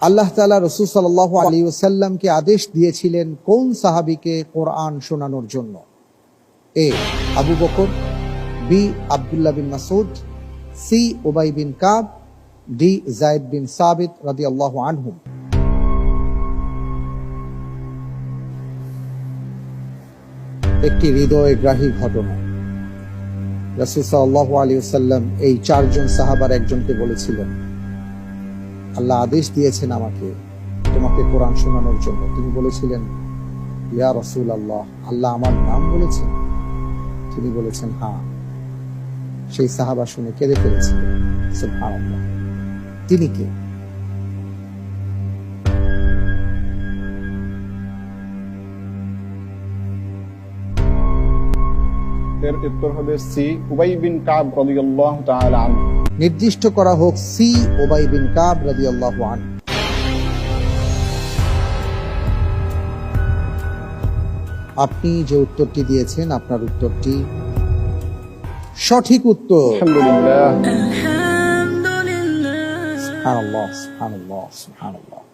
আল্লাহ তালা রসুল সাল্লাহ আলী ওসাল্লামকে আদেশ দিয়েছিলেন কোন সাহাবিকে কোরআন শোনানোর জন্য? A Abu Bakr B Abdullah bin Masud C Ubai bin Kab D Zaid bin Sabit রাদি আল্লাহ আনহুম। একটি হৃদয়গ্রাহী ঘটনা। রাসুল সাল্লাহ আলী সাল্লাম এই চারজন সাহাবার একজনকে বলেছিলেন আল্লাহ আদেশ দিয়েছেন আমাকে, তোমাকে কোরআন শোনানোর জন্য। তিনি বলেছিলেন, ইয়া রসুল আল্লাহ আল্লাহ আমার নাম বলেছেন? তিনি বলেছেন হ্যাঁ। সেই সাহাবা শুনে কেঁদে ফেলেছিলেন। তিনি কে? এর উত্তর হবে সি উবাই বিন কাব রাদিয়াল্লাহু তাআলা আনহু। নির্দিষ্ট করা হোক সি ওবাই বিন কাব রাজি আল্লাহ আপনি যে উত্তরটি দিয়েছেন আপনার উত্তরটি সঠিক উত্তর। আলহামদুলিল্লাহ। সুবহানাল্লাহ সুবহানাল্লাহ সুবহানাল্লাহ।